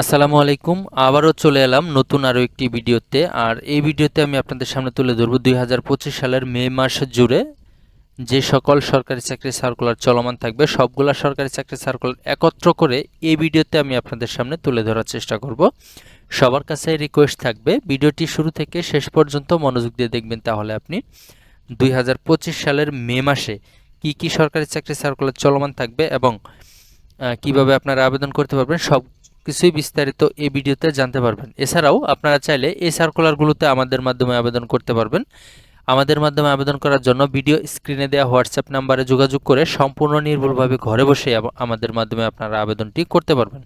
আসসালামু আলাইকুম, আবারও চলে এলাম নতুন আরও একটি ভিডিওতে। আর এই ভিডিওতে আমি আপনাদের সামনে তুলে ধরবো দুই সালের মে মাস জুড়ে যে সকল সরকারি চাকরি সার্কুলার চলমান থাকবে, সবগুলা সরকারি চাকরি সার্কুলার একত্র করে এই ভিডিওতে আমি আপনাদের সামনে তুলে ধরার চেষ্টা করব। সবার কাছে রিকোয়েস্ট থাকবে, ভিডিওটি শুরু থেকে শেষ পর্যন্ত মনোযোগ দিয়ে দেখবেন তাহলে আপনি দুই হাজার পঁচিশ সালের মে মাসে কি কি সরকারি চাকরি সার্কুলার চলমান থাকবে এবং কীভাবে আপনারা আবেদন করতে পারবেন, সব কিছুই বিস্তারিত এই ভিডিওতে জানতে পারবেন। এছাড়াও আপনারা চাইলে এই সার্কুলারগুলোতে আমাদের মাধ্যমে আবেদন করতে পারবেন। আমাদের মাধ্যমে আবেদন করার জন্য ভিডিও স্ক্রিনে দেওয়া হোয়াটসঅ্যাপ নাম্বারে যোগাযোগ করে সম্পূর্ণ নির্ভুলভাবে ঘরে বসে আমাদের মাধ্যমে আপনারা আবেদনটি করতে পারবেন।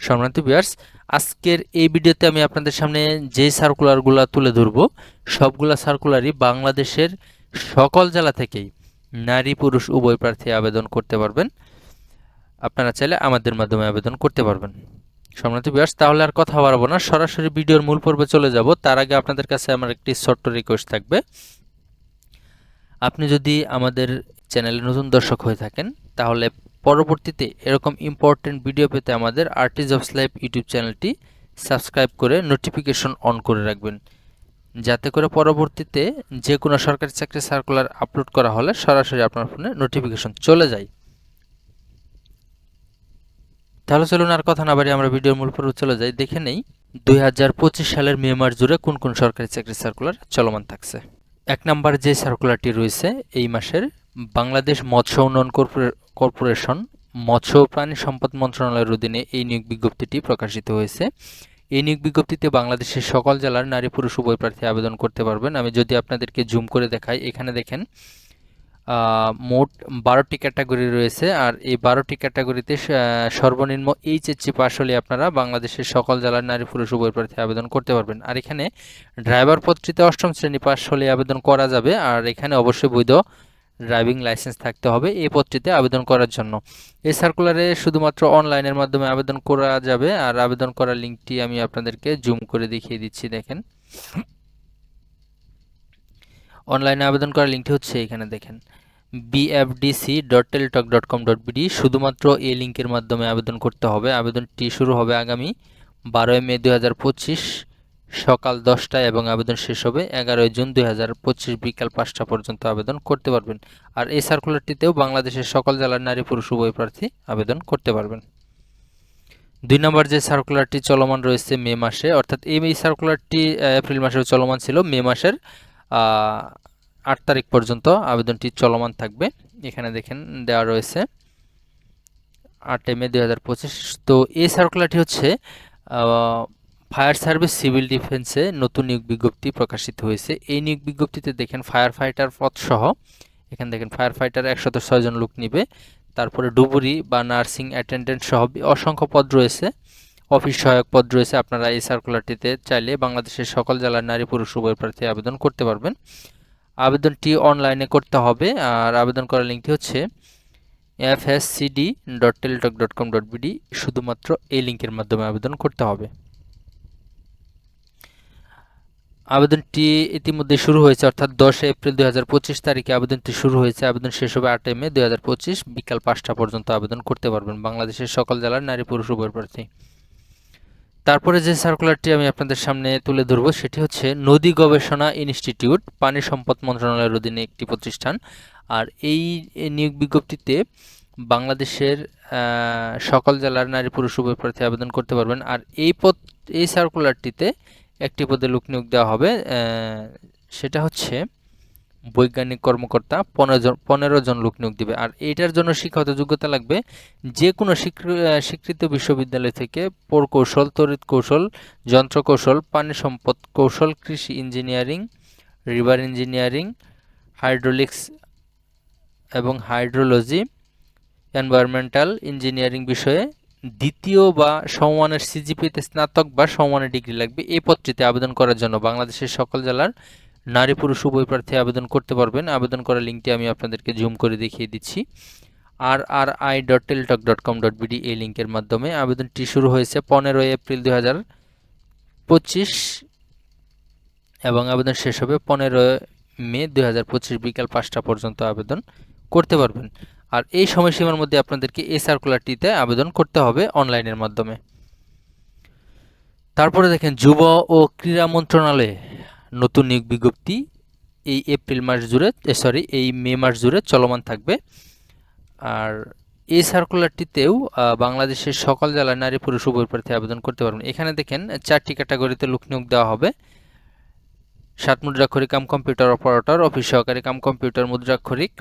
সম্মানিত বিয়ার্স আজকের এই ভিডিওতে আমি আপনাদের সামনে যে সার্কুলারগুলো তুলে ধরব, সবগুলা সার্কুলারই বাংলাদেশের সকল জেলা থেকেই নারী, পুরুষ, উভয় প্রার্থী আবেদন করতে পারবেন। আপনারা চাইলে আমাদের মাধ্যমে আবেদন করতে পারবেন। সম্মানিত বিয়ার্স তাহলে আর কথা বাড়াবো না। সরাসরি ভিডিওর মূল পর্বে চলে যাব। তার আগে আপনাদের কাছে আমার একটি ছোট্ট রিকোয়েস্ট থাকবে। আপনি যদি আমাদের চ্যানেলে নতুন দর্শক হয়ে থাকেন, তাহলে পরবর্তীতে এরকম ইম্পর্টেন্ট ভিডিও পেতে আমাদের R T of live YouTube চ্যানেলটি সাবস্ক্রাইব করে নোটিফিকেশন অন করে রাখবেন। যাতে করে পরবর্তীতে যে কোনো সরকারি চাকরি সার্কুলার আপলোড করা হলে সরাসরি আপনার ফোনে নোটিফিকেশন চলে যায়। তাহলে চলুন আর কথা না বাড়ি আমরা ভিডিওর মূল পর্বে চলে যাই। দেখে নেই, দুই হাজার পঁচিশ সালের মে মাস জুড়ে কোন কোন সরকারি চাকরি সার্কুলার চলমান থাকছে। এক নম্বর যে সার্কুলারটি রয়েছে, এই মাসের বাংলাদেশ মৎস্য উন্নয়ন কর্পোরে- কর্পোরেশন মৎস্য প্রাণী সম্পদ মন্ত্রণালয়ের অধীনে এই নিয়োগ বিজ্ঞপ্তিটি প্রকাশিত হয়েছে। এই নিয়োগ বিজ্ঞপ্তিতে বাংলাদেশের সকল জেলার নারী পুরুষ উভয় প্রার্থী আবেদন করতে পারবেন। আমি যদি আপনাদেরকে জুম করে দেখাই, এখানে দেখেন মোট বারোটি ক্যাটাগরি রয়েছে। আর এই বারোটি ক্যাটাগরিতে সর্বনিম্ন এইচএসসি পাস হলে আপনারা বাংলাদেশের সকল জেলার নারী পুরুষ উভয় প্রার্থী আবেদন করতে পারবেন। আর এখানে ড্রাইভার পত্রিতে অষ্টম শ্রেণি পাস হলে আবেদন করা যাবে। আর এখানে অবশ্যই বৈধ ড্রাইভিং লাইসেন্স থাকতে হবে এই পত্রিতে আবেদন করার জন্য। এই সার্কুলারে শুধুমাত্র অনলাইনের মাধ্যমে আবেদন করা যাবে। আর আবেদন করার লিঙ্কটি আমি আপনাদেরকে জুম করে দেখিয়ে দিচ্ছি, দেখেন। অনলাইনে আবেদন করার লিঙ্কটি হচ্ছে এখানে, দেখেন। BFDC dot Teletalk dot com dot BD শুধুমাত্র এই লিঙ্কের মাধ্যমে আবেদন করতে হবে। আবেদনটি শুরু হবে আগামী বারোই মে দুই হাজার পঁচিশ সকাল দশটায় এবং আবেদন শেষ হবে এগারোই জুন দুই হাজার পঁচিশ বিকাল পাঁচটা পর্যন্ত আবেদন করতে পারবেন। আর এই সার্কুলারটিতেও বাংলাদেশের সকল জেলার নারী, পুরুষ, উভয় প্রার্থী আবেদন করতে পারবেন। দুই নম্বর যে সার্কুলারটি চলমান রয়েছে মে মাসে, অর্থাৎ এই সার্কুলারটি এপ্রিল মাসেও চলমান ছিল। মে মাসের আট তারিখ পর্যন্ত আবেদনটি চলমান থাকবে। এখানে দেখেন দেওয়া রয়েছে আটই মে দুই হাজার পঁচিশ। তো এই সার্কুলারটি হচ্ছে ফায়ার সার্ভিস সিভিল ডিফেন্সে নতুন নিয়োগ বিজ্ঞপ্তি প্রকাশিত হয়েছে। এই নিয়োগ বিজ্ঞপ্তিতে দেখেন ফায়ার ফাইটার পদ সহ এখানে দেখেন ফায়ার ফাইটার একশত ছয়জন লোক নিবে। তারপরে ডুবুরি বা নার্সিং অ্যাটেন্ডেন্ট সহ অসংখ্য পদ রয়েছে। অফিস সহায়ক পদ রয়েছে। আপনারা এই সার্কুলারটিতে চাইলে বাংলাদেশের সকল জেলার নারী পুরুষ উভয় প্রার্থী আবেদন করতে পারবেন। আবেদনটি অনলাইনে করতে হবে। আর আবেদন করার লিঙ্কটি হচ্ছে F S CD dot Teletalk dot com dot BD শুধুমাত্র এই লিঙ্কের মাধ্যমে আবেদন করতে হবে। আবেদনটি ইতিমধ্যে শুরু হয়েছে, অর্থাৎ দশই এপ্রিল দুই হাজার পঁচিশ তারিখে আবেদনটি শুরু হয়েছে। আবেদন শেষ হবে আটই মে দুই হাজার পঁচিশ, বিকাল পাঁচটা পর্যন্ত আবেদন করতে পারবেন বাংলাদেশের সকল জেলার নারী, পুরুষ, উভয় প্রার্থী। তারপরে যে সার্কুলারটি আমি আপনাদের সামনে তুলে ধরব, সেটি হচ্ছে নদী গবেষণা ইনস্টিটিউট, পানি সম্পদ মন্ত্রণালয়ের অধীনে একটি প্রতিষ্ঠান। আর এই নিয়োগ বিজ্ঞপ্তিতে বাংলাদেশের সকল জেলার নারী পুরুষ উভয় প্রার্থী আবেদন করতে পারবেন। আর এই পদ, এই সার্কুলারটিতে একটি পদে লোক নিয়োগ দেওয়া হবে সেটা হচ্ছে বৈজ্ঞানিক কর্মকর্তা পনেরো জন লোক নিয়োগ দিবে। আর এইটার জন্য শিক্ষাগত যোগ্যতা লাগবে যে কোনো স্বীকৃত বিশ্ববিদ্যালয় থেকে প্রকৌশল, তড়িৎ কৌশল যন্ত্র কৌশল পানি সম্পদ কৌশল, কৃষি ইঞ্জিনিয়ারিং, রিভার ইঞ্জিনিয়ারিং, হাইড্রোলিক্স এবং হাইড্রোলজি, এনভায়রনমেন্টাল ইঞ্জিনিয়ারিং বিষয়ে দ্বিতীয় বা সমমানের সিজিপিতে স্নাতক বা সমমানের ডিগ্রি লাগবে। এই পত্রিতে আবেদন করার জন্য বাংলাদেশের সকল জেলার নারী পুরুষ উভয় প্রার্থী আবেদন করতে পারবেন। আবেদন করার লিঙ্কটি আমি আপনাদেরকে জুম করে দেখিয়ে দিচ্ছি। আর R I dot Teletalk dot com dot BD এই লিঙ্কের মাধ্যমে আবেদনটি শুরু হয়েছে পনেরোই এপ্রিল দুই হাজার পঁচিশ এবং আবেদন শেষ হবে পনেরো মে দুই হাজার পঁচিশ বিকাল পাঁচটা পর্যন্ত আবেদন করতে পারবেন। আর এই সময়সীমার মধ্যে আপনাদেরকে এই সার্কুলারটিতে আবেদন করতে হবে অনলাইনের মাধ্যমে। তারপরে দেখেন, যুব ও ক্রীড়া মন্ত্রণালয়ে নতুন নিয়োগ বিজ্ঞপ্তি এই এপ্রিল মাস জুড়ে সরি এই মে মাস জুড়ে চলমান থাকবে। আর এই সার্কুলারটিতেও বাংলাদেশের সকল জেলার নারী, পুরুষ, উভয় প্রার্থী আবেদন করতে পারবেন। এখানে দেখেন, চারটি ক্যাটাগরিতে লোক নিয়োগ দেওয়া হবে। সাত মুদ্রাক্ষরিক কাম কম্পিউটার অপারেটর অফিস সহকারী কাম কম্পিউটার মুদ্রাক্ষরিক।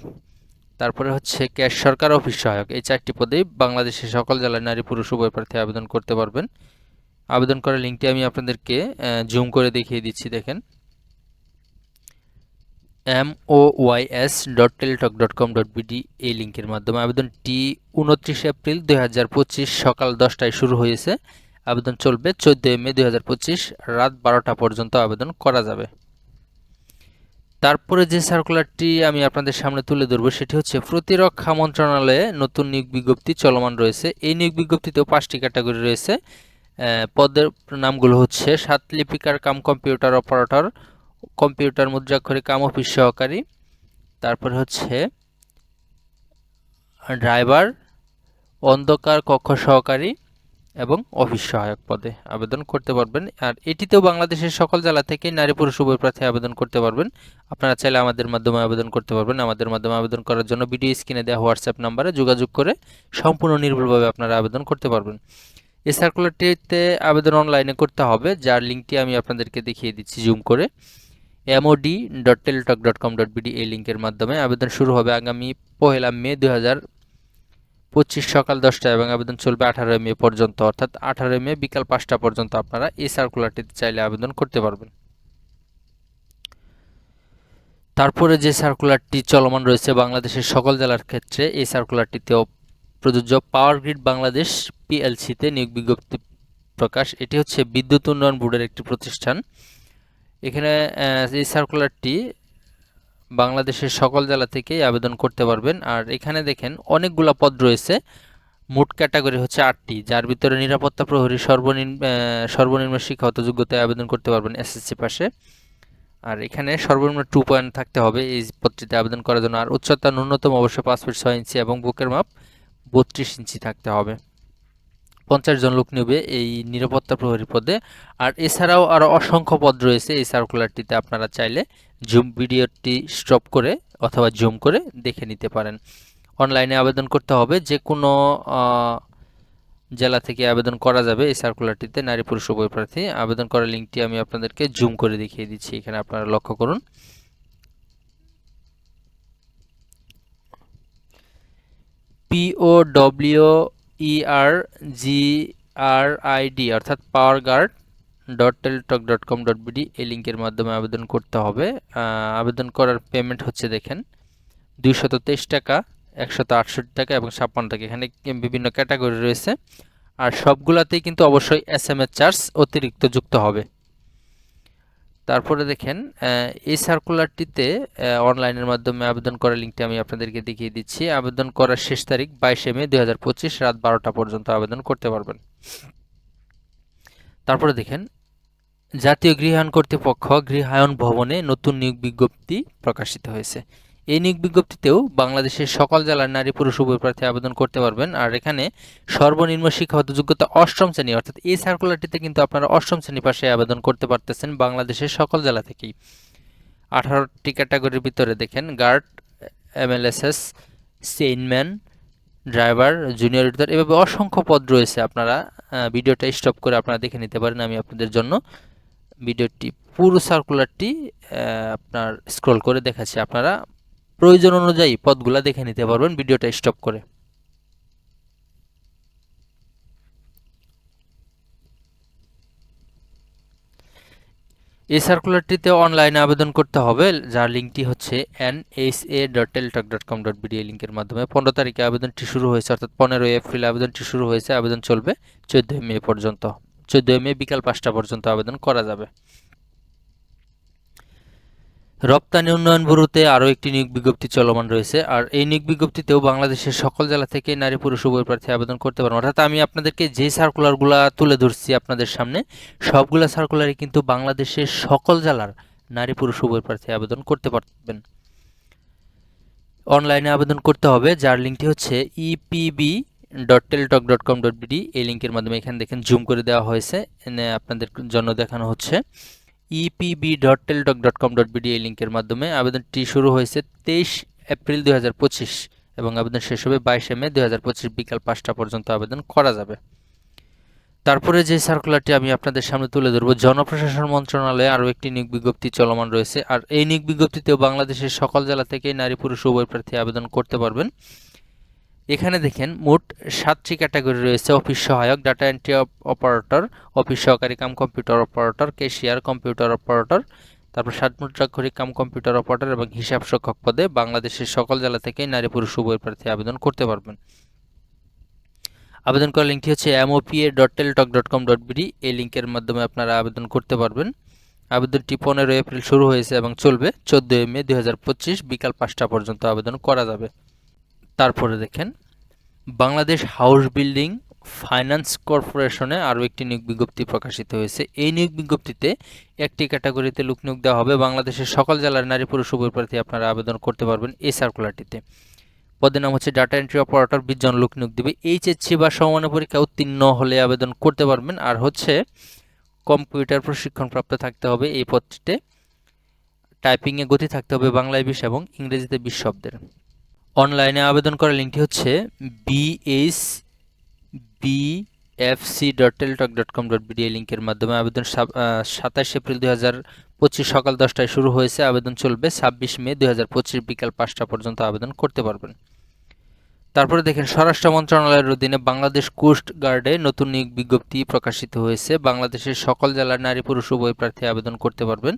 তারপরে হচ্ছে ক্যাশ সরকার অফিস সহায়ক। এই চারটি পদেই বাংলাদেশের সকল জেলার নারী, পুরুষ, উভয় প্রার্থী আবেদন করতে পারবেন। আবেদন করার লিঙ্কটি আমি আপনাদেরকে জুম করে দেখিয়ে দিচ্ছি, দেখেন। M Y S dot Teletalk dot com dot BD এই লিঙ্কের মাধ্যমে আবেদনটি উনত্রিশে এপ্রিল দুই হাজার পঁচিশ সকাল দশটায় শুরু হয়েছে। আবেদন চলবে চোদ্দোই মে দুই হাজার পঁচিশ রাত বারোটা পর্যন্ত আবেদন করা যাবে। তারপরে যে সার্কুলারটি আমি আপনাদের সামনে তুলে ধরবো সেটি হচ্ছে, প্রতিরক্ষা মন্ত্রণালয়ে নতুন নিয়োগ বিজ্ঞপ্তি চলমান রয়েছে। এই নিয়োগ বিজ্ঞপ্তিতেও পাঁচটি ক্যাটাগরি রয়েছে। পদের নামগুলো হচ্ছে সাত লিপিকার, কাম কম্পিউটার, অপারেটর কম্পিউটার মুদ্রাক্ষরে কাম অফিস সহকারী। তারপর হচ্ছে ড্রাইভার, অন্ধকার কক্ষ সহকারী এবং অফিস সহায়ক পদে আবেদন করতে পারবেন। আর এটিতেও বাংলাদেশের সকল জেলা থেকে নারী পুরুষ উভয় প্রার্থী আবেদন করতে পারবেন। আপনারা চাইলে আমাদের মাধ্যমে আবেদন করতে পারবেন। আমাদের মাধ্যমে আবেদন করার জন্য ভিডিও স্ক্রিনে দেওয়া হোয়াটসঅ্যাপ নাম্বারে যোগাযোগ করে সম্পূর্ণ নির্ভুলভাবে আপনারা আবেদন করতে পারবেন। এই সার্কুলারটিতে আবেদন অনলাইনে করতে হবে। যার লিঙ্কটি আমি আপনাদেরকে দেখিয়ে দিচ্ছি জুম করে। MOD dot Teletalk dot com dot BD এই লিঙ্কের মাধ্যমে আবেদন শুরু হবে আগামী পহেলা মে হাজার পঁচিশ সকাল দশটা এবং আবেদন চলবে আঠারোই মে পর্যন্ত। অর্থাৎ আঠারোই মে বিকাল পাঁচটা পর্যন্ত আপনারা এই সার্কুলারটিতে চাইলে আবেদন করতে পারবেন। তারপরে যে সার্কুলারটি চলমান রয়েছে বাংলাদেশের সকল জেলার ক্ষেত্রে এই সার্কুলারটিতেও প্রযোজ্য পাওয়ার গ্রিড বাংলাদেশ পিএলসিতে নিয়োগ বিজ্ঞপ্তি প্রকাশ। এটি হচ্ছে বিদ্যুৎ উন্নয়ন বোর্ডের একটি প্রতিষ্ঠান। এখানে এই সার্কুলারটি বাংলাদেশের সকল জেলা থেকেই আবেদন করতে পারবেন। আর এখানে দেখেন অনেকগুলা পদ রয়েছে। মোট ক্যাটাগরি হচ্ছে আটটি, যার ভিতরে নিরাপত্তা প্রহরী, সর্বনিম্ন সর্বনিম্ন শিক্ষাগত যোগ্যতায় আবেদন করতে পারবেন এসএসসি পাশে। আর এখানে সর্বনিম্ন টু পয়েন্ট থাকতে হবে এই পদটিতে আবেদন করার জন্য। আর উচ্চতা ন্যূনতম অবশ্যই পাঁচ ফিট ছয় ইঞ্চি এবং বুকের মাপ বত্রিশ ইঞ্চি থাকতে হবে। পঞ্চাশ জন লোক নেবে এই নিরাপত্তা প্রহরী পদে। আর এছাড়াও আরও অসংখ্য পদ রয়েছে এই সার্কুলারটিতে আপনারা চাইলে জুম ভিডিওটি স্টপ করে অথবা জুম করে দেখে নিতে পারেন। অনলাইনে আবেদন করতে হবে যে কোনো জেলা থেকে আবেদন করা যাবে এই সার্কুলারটিতে, নারী, পুরুষ, উভয় প্রার্থী। আবেদন করার লিঙ্কটি আমি আপনাদেরকে জুম করে দেখিয়ে দিচ্ছি, এখানে আপনারা লক্ষ্য করুন। PO W ER G R I D অর্থাৎ power guard dot Teletalk dot com dot BD এই লিঙ্কের মাধ্যমে আবেদন করতে হবে। আবেদন করার পেমেন্ট হচ্ছে দেখেন দুইশত তেইশ টাকা, একশত আটষট্টি টাকা এবং ছাপ্পান্ন টাকা। এখানে বিভিন্ন ক্যাটাগরি রয়েছে। আর সবগুলাতেই কিন্তু অবশ্যই এস এম এস চার্জ অতিরিক্ত যুক্ত হবে। তারপরে দেখেন এই সার্কুলারটিতে অনলাইনের মাধ্যমে আবেদন করার লিঙ্কটি আমি আপনাদেরকে দেখিয়ে দিচ্ছি। আবেদন করার শেষ তারিখ বাইশে মে দুই হাজার পঁচিশ রাত বারোটা পর্যন্ত আবেদন করতে পারবেন। তারপরে দেখেন, জাতীয় গৃহায়ন কর্তৃপক্ষ গৃহায়ন ভবনে নতুন নিয়োগ বিজ্ঞপ্তি প্রকাশিত হয়েছে। এই নিয়োগ বিজ্ঞপ্তিতেও বাংলাদেশের সকল জেলার নারী পুরুষ উভয় প্রার্থী আবেদন করতে পারবেন। আর এখানে সর্বনিম্ন শিক্ষাগত যোগ্যতা অষ্টম শ্রেণি, অর্থাৎ এই সার্কুলারটিতে কিন্তু আপনারা অষ্টম শ্রেণি পাশে আবেদন করতে পারতেছেন বাংলাদেশের সকল জেলা থেকেই। আঠারোটি ক্যাটাগরির ভিতরে দেখেন guard MLSS chainman driver junior editor এভাবে অসংখ্য পদ রয়েছে আপনারা ভিডিওটা স্টপ করে আপনারা দেখে নিতে পারেন। আমি আপনাদের জন্য ভিডিওটি পুরো সার্কুলারটি আপনার স্ক্রল করে দেখাচ্ছি। আপনারা প্রয়োজন অনুযায়ী পদগুলা দেখে নিতে পারবেন, ভিডিওটা স্টপ করে। এই সার্কুলারটিতে অনলাইনে আবেদন করতে হবে, যার লিঙ্কটি হচ্ছে N H A dot Teletalk dot com dot BDA লিঙ্কের মাধ্যমে। পনেরো তারিখে আবেদনটি শুরু হয়েছে, অর্থাৎ পনেরোই এপ্রিল আবেদনটি শুরু হয়েছে, আবেদন চলবে চোদ্দোই মে পর্যন্ত। চোদ্দোই মে বিকাল পাঁচটা পর্যন্ত আবেদন করা যাবে। রপ্তানি উন্নয়ন ব্যুরোতে আরও একটি নিয়োগ বিজ্ঞপ্তি চলমান রয়েছে, আর এই নিয়োগ বিজ্ঞপ্তিতেও বাংলাদেশের সকল জেলা থেকে নারী, পুরুষ, উভয় প্রার্থী আবেদন করতে পারেন অর্থাৎ আমি আপনাদেরকে যে সার্কুলারগুলা তুলে ধরছি আপনাদের সামনে, সবগুলা সার্কুলারই কিন্তু বাংলাদেশের সকল জেলার নারী, পুরুষ, উভয় প্রার্থী আবেদন করতে পারবেন। অনলাইনে আবেদন করতে হবে, যার লিঙ্কটি হচ্ছে EPB dot Teletalk dot com dot BD এই লিঙ্কের মাধ্যমে এখানে দেখেন জুম করে দেওয়া হয়েছে। আপনাদের জন্য দেখানো হচ্ছে। EPB dot Teletalk dot com dot BD এই লিঙ্কের মাধ্যমে আবেদনটি শুরু হয়েছে তেইশ এপ্রিল দুই হাজার পঁচিশ এবং আবেদন শেষ হবে বাইশে মে দু হাজার পঁচিশ বিকাল পাঁচটা পর্যন্ত আবেদন করা যাবে। তারপরে যে সার্কুলারটি আমি আপনাদের সামনে তুলে ধরবো, জনপ্রশাসন মন্ত্রণালয়ে আরও একটি নিয়োগ বিজ্ঞপ্তি চলমান রয়েছে। আর এই নিয়োগ বিজ্ঞপ্তিতেও বাংলাদেশের সকল জেলা থেকে নারী, পুরুষ, উভয় প্রার্থী আবেদন করতে পারবেন। এখানে দেখেন মোট সাতটি ক্যাটাগরি রয়েছে, অফিস সহায়ক ডাটা এন্ট্রি অপারেটর অফিস সহকারী cum computer operator cashier computer operator তারপর সাত মুদ্রাক্ষরিক কাম কম্পিউটার অপারেটর এবং হিসাব শিক্ষক পদে বাংলাদেশের সকল জেলা থেকেই নারী পুরুষ উভয় প্রার্থী আবেদন করতে পারবেন। আবেদন করার লিঙ্কটি হচ্ছে MOPA dot Teletalk dot com dot BD এই লিঙ্কের মাধ্যমে আপনারা আবেদন করতে পারবেন। আবেদনটি পনেরোই এপ্রিল শুরু হয়েছে এবং চলবে চোদ্দোই মে দু হাজার পঁচিশ বিকাল পাঁচটা পর্যন্ত আবেদন করা যাবে। তারপরে দেখেন, বাংলাদেশ হাউস বিল্ডিং ফাইন্যান্স কর্পোরেশনে আরও একটি নিয়োগ বিজ্ঞপ্তি প্রকাশিত হয়েছে। এই নিয়োগ বিজ্ঞপ্তিতে একটি ক্যাটাগরিতে লোক নিয়োগ দেওয়া হবে। বাংলাদেশের সকল জেলার নারী, পুরুষ, উভয় প্রার্থী আপনারা আবেদন করতে পারবেন এই সার্কুলারটিতে পদের নাম হচ্ছে ডাটা এন্ট্রি অপারেটর বিশ জন লোক নিয়োগ দেবে। এইচএসসি বা সমমানের পরীক্ষা উত্তীর্ণ হলে আবেদন করতে পারবেন। আর হচ্ছে, কম্পিউটার প্রশিক্ষণপ্রাপ্ত থাকতে হবে এই পদটিতে। টাইপিংয়ে গতি থাকতে হবে বাংলায় বিশ এবং ইংরেজিতে বিশ শব্দের। অনলাইনে আবেদন করার লিঙ্কটি হচ্ছে BS BFC dot Teletalk dot com dot BD লিঙ্কের মাধ্যমে আবেদন সাতাশ এপ্রিল দুই পঁচিশ সকাল দশটায় শুরু হয়েছে। আবেদন চলবে ছাব্বিশ মে দুই পঁচিশ বিকাল পাঁচটা পর্যন্ত আবেদন করতে পারবেন। তারপরে দেখেন, স্বরাষ্ট্র মন্ত্রণালয়ের অধীনে বাংলাদেশ কোস্ট গার্ডে নতুন নিয়োগ বিজ্ঞপ্তি প্রকাশিত হয়েছে। বাংলাদেশের সকল জেলার নারী, পুরুষ, উভয় প্রার্থী আবেদন করতে পারবেন।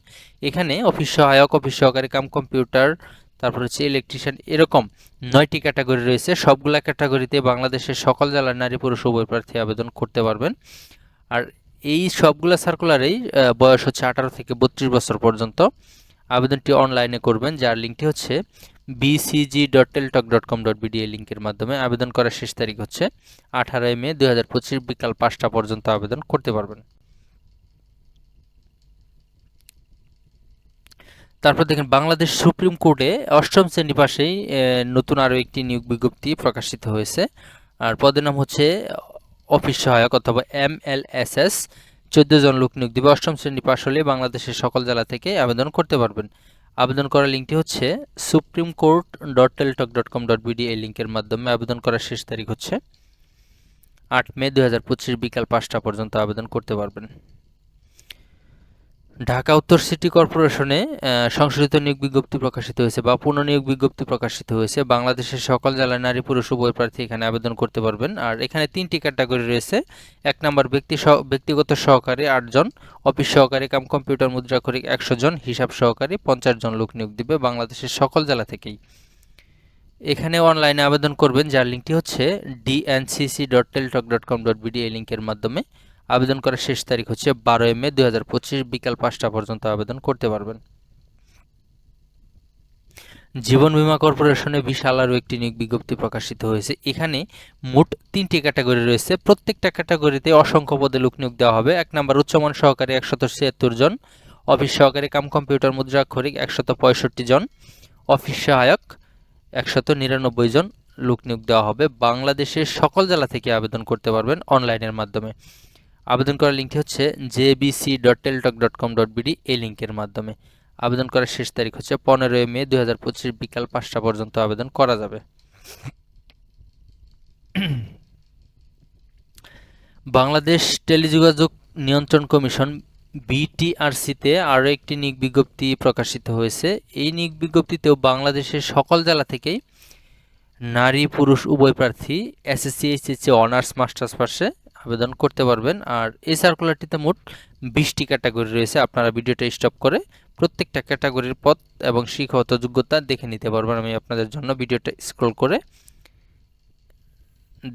এখানে অফিস সহায়ক, অফিস সহকারী, কাম কম্পিউটার তারপর হচ্ছে ইলেকট্রিশিয়ান এরকম নয়টি ক্যাটাগরি রয়েছে। সবগুলা ক্যাটাগরিতে বাংলাদেশের সকল জেলার নারী পুরুষ উভয় প্রার্থী আবেদন করতে পারবেন। আর এই সবগুলো সার্কুলারেই বয়স হচ্ছে আঠারো থেকে বত্রিশ বছর পর্যন্ত। আবেদনটি অনলাইনে করবেন, যার লিঙ্কটি হচ্ছে BCG dot Teletalk dot com dot BDA লিঙ্কের মাধ্যমে। আবেদন করার শেষ তারিখ হচ্ছে আঠারোই মে দু হাজার পঁচিশ বিকাল পাঁচটা পর্যন্ত আবেদন করতে পারবেন। তারপর দেখেন বাংলাদেশ সুপ্রিম কোর্টে অষ্টম শ্রেণি পাশেই নতুন আরও একটি নিয়োগ বিজ্ঞপ্তি প্রকাশিত হয়েছে। আর পদের নাম হচ্ছে অফিস সহায়ক অথবা এম এল এস এস। চোদ্দ জন লোক নিয়োগ দিবে। অষ্টম শ্রেণি পাশ হলে বাংলাদেশের সকল জেলা থেকে আবেদন করতে পারবেন। আবেদন করার লিঙ্কটি হচ্ছে supreme court dot Teletalk dot com dot BD এই লিঙ্কের মাধ্যমে আবেদন করার শেষ তারিখ হচ্ছে আট মে দু হাজার পঁচিশ বিকাল পাঁচটা পর্যন্ত আবেদন করতে পারবেন। ঢাকা উত্তর সিটি কর্পোরেশনে সংশোধিত নিয়োগ বিজ্ঞপ্তি প্রকাশিত হয়েছে বা পুনঃনিয়োগ বিজ্ঞপ্তি প্রকাশিত হয়েছে। বাংলাদেশের সকল জেলায় নারী, পুরুষ, উভয় প্রার্থী এখানে আবেদন করতে পারবেন। আর এখানে তিনটি ক্যাটাগরি রয়েছে। এক নম্বর ব্যক্তি ব্যক্তিগত সহকারী আটজন অফিস সহকারী, কাম কম্পিউটার মুদ্রাক্ষরিক একশো জন, হিসাব সহকারী পঞ্চাশ জন লোক নিয়োগ দিবে বাংলাদেশের সকল জেলা থেকেই। এখানে অনলাইনে আবেদন করবেন, যার লিঙ্কটি হচ্ছে DNCC dot Teletalk dot com dot BD এই লিঙ্কের মাধ্যমে। আবেদন করার শেষ তারিখ হচ্ছে বারোই মে দুই হাজার পঁচিশ বিকাল পাঁচটা পর্যন্ত আবেদন করতে পারবেন। জীবন বীমা কর্পোরেশনে বিশাল আরও একটি নিয়োগ বিজ্ঞপ্তি প্রকাশিত হয়েছে। এখানে মোট তিনটি ক্যাটাগরি রয়েছে। প্রত্যেকটা ক্যাটাগরিতে অসংখ্য পদে লোক নিয়োগ দেওয়া হবে। এক নম্বর উচ্চমান সহকারী একশত ছিয়াত্তর জন, অফিস সহকারী কাম কম্পিউটার মুদ্রাক্ষরিক একশত পঁয়ষট্টি জন, অফিস সহায়ক একশত নিরানব্বই জন লোক নিয়োগ দেওয়া হবে। বাংলাদেশের সকল জেলা থেকে আবেদন করতে পারবেন অনলাইনের মাধ্যমে। আবেদন করার লিঙ্কটি হচ্ছে JBC dot Teletalk dot com dot BD এই লিঙ্কের মাধ্যমে। আবেদন করার শেষ তারিখ হচ্ছে পনেরোই মে দু হাজার পঁচিশ বিকাল পাঁচটা পর্যন্ত আবেদন করা যাবে। বাংলাদেশ টেলিযোগাযোগ নিয়ন্ত্রণ কমিশন, বিটিআরসিতে আরও একটি নিয়োগ বিজ্ঞপ্তি প্রকাশিত হয়েছে। এই নিয়োগ বিজ্ঞপ্তিতেও বাংলাদেশের সকল জেলা থেকেই নারী, পুরুষ, উভয় প্রার্থী, এসএসসি, এইচএসসি, অনার্স, মাস্টার্স পাশে আবেদন করতে পারবেন। আর এই সার্কুলারটিতে মোট বিশটি ক্যাটাগরি রয়েছে। আপনারা ভিডিওটা স্টপ করে প্রত্যেকটা ক্যাটাগরির পদ এবং শিক্ষাগত যোগ্যতা দেখে নিতে পারবেন। আমি আপনাদের জন্য ভিডিওটা স্ক্রল করে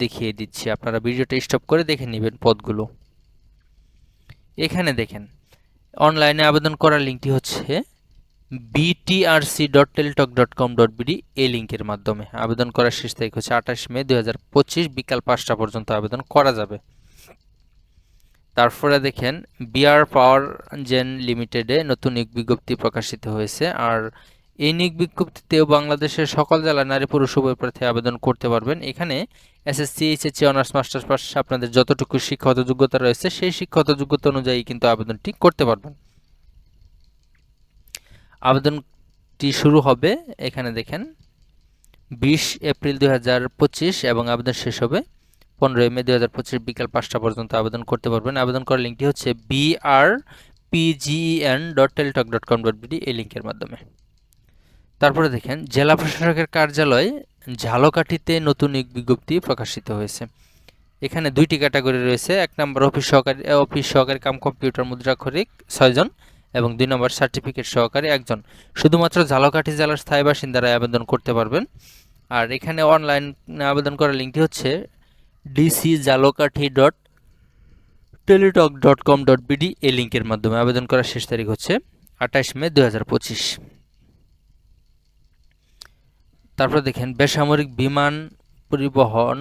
দেখিয়ে দিচ্ছি। আপনারা ভিডিওটা স্টপ করে দেখে নেবেন পদগুলো এখানে দেখেন অনলাইনে আবেদন করার লিঙ্কটি হচ্ছে BTRC dot Teletalk dot com dot BD এই লিঙ্কের মাধ্যমে আবেদন করার শেষ তারিখ হচ্ছে আঠাশ মে দু হাজার পঁচিশ। বিকাল পাঁচটা পর্যন্ত আবেদন করা যাবে। তারপরে দেখেন বিআর পাওয়ার জেন লিমিটেডে নতুন এক বিজ্ঞপ্তি প্রকাশিত হয়েছে। আর এই নিয়োগ বিজ্ঞপ্তিতেও বাংলাদেশের সকল জেলার নারী পুরুষ উভয় প্রার্থী আবেদন করতে পারবেন। এখানে SSC HSC honours masters pass আপনাদের যতটুকু শিক্ষাগত যোগ্যতা রয়েছে, সেই শিক্ষাগত যোগ্যতা অনুযায়ী কিন্তু আবেদনটি করতে পারবেন। আবেদনটি শুরু হবে, এখানে দেখেন, বিশ এপ্রিল দু হাজার পঁচিশ এবং আবেদন শেষ হবে পনেরোই মে দুই হাজার পঁচিশ বিকাল পাঁচটা পর্যন্ত আবেদন করতে পারবেন। আবেদন করার লিঙ্কটি হচ্ছে BR PGN dot Teletalk dot com dot BD এই লিঙ্কের মাধ্যমে। তারপরে দেখেন, জেলা প্রশাসকের কার্যালয় ঝালকাঠিতে নতুন নিয়োগ বিজ্ঞপ্তি প্রকাশিত হয়েছে। এখানে দুইটি ক্যাটাগরি রয়েছে, এক নম্বর অফিস সহকারী অফিস সহকারী কাম কম্পিউটার মুদ্রাক্ষরিক ছয়জন এবং দুই নম্বর সার্টিফিকেট সহকারী একজন। শুধুমাত্র ঝালকাঠি জেলার স্থায়ী বাসিন্দারা আবেদন করতে পারবেন। আর এখানে অনলাইন আবেদন করার লিঙ্কটি হচ্ছে DC Jhalokati dot Teletalk dot com dot BD এই লিঙ্কের মাধ্যমে আবেদন করার শেষ তারিখ হচ্ছে আঠাশ মে দু হাজার পঁচিশ। তারপর দেখেন, বেসামরিক বিমান পরিবহন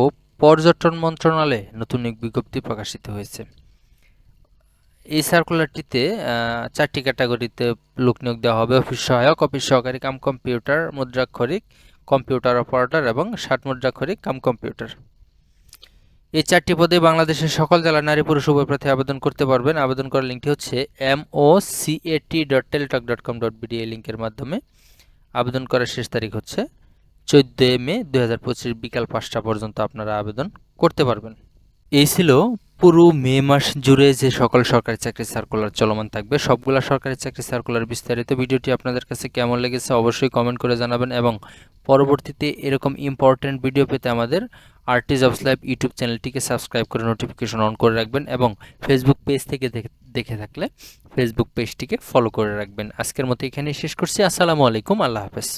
ও পর্যটন মন্ত্রণালয়ে নতুন এক বিজ্ঞপ্তি প্রকাশিত হয়েছে। এই সার্কুলারটিতে চারটি ক্যাটাগরিতে লোক নিয়োগ দেওয়া হবে। অফিস সহায়ক, অফিস সহকারী, কাম কম্পিউটার, মুদ্রাক্ষরিক, কম্পিউটার অপারেটর এবং ষাট মুদ্রাক্ষরিক, কাম কম্পিউটার। এই চারটি পদে বাংলাদেশের সকল জেলার নারী পুরুষ উভয় প্রার্থী আবেদন করতে পারবেন। আবেদন করার লিঙ্কটি হচ্ছে M O CAT dot Teletalk dot com dot BD এই লিঙ্কের মাধ্যমে। আবেদন করার শেষ তারিখ হচ্ছে চোদ্দোই মে দু বিকাল পাঁচটা পর্যন্ত আপনারা আবেদন করতে পারবেন। এই ছিল পুরো মে মাস জুড়ে যে সকল সরকারি চাকরি সার্কুলার চলমান থাকবে, সবগুলা সরকারি চাকরি সার্কুলার বিস্তারিত ভিডিওটি আপনাদের কাছে কেমন লেগেছে অবশ্যই কমেন্ট করে জানাবেন এবং পরবর্তীতে এরকম ইম্পর্টেন্ট ভিডিও পেতে আমাদের R T jobs live YouTube চ্যানেলটিকে সাবস্ক্রাইব করে নোটিফিকেশন অন করে রাখবেন এবং ফেসবুক পেজ থেকে দেখে থাকলে ফেসবুক পেজটিকে ফলো করে রাখবেন। আজকের মতো এখানেই শেষ করছি। আসসালামু আলাইকুম। আল্লাহ হাফেজ।